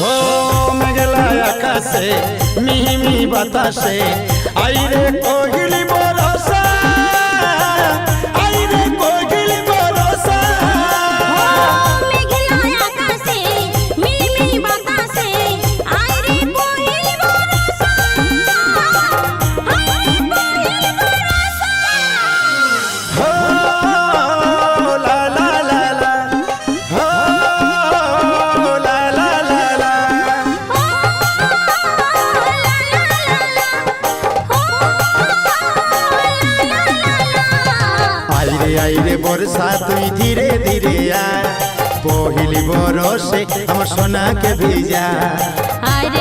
ও মেঘলা আকাশে মিহি মিহি বাতাসে। আইরে কো আইরে আইরে বর্ষা তুই ধীরে ধীরে আয়। পহিলি বরসে আমার সোনাকে ভিজা। আরে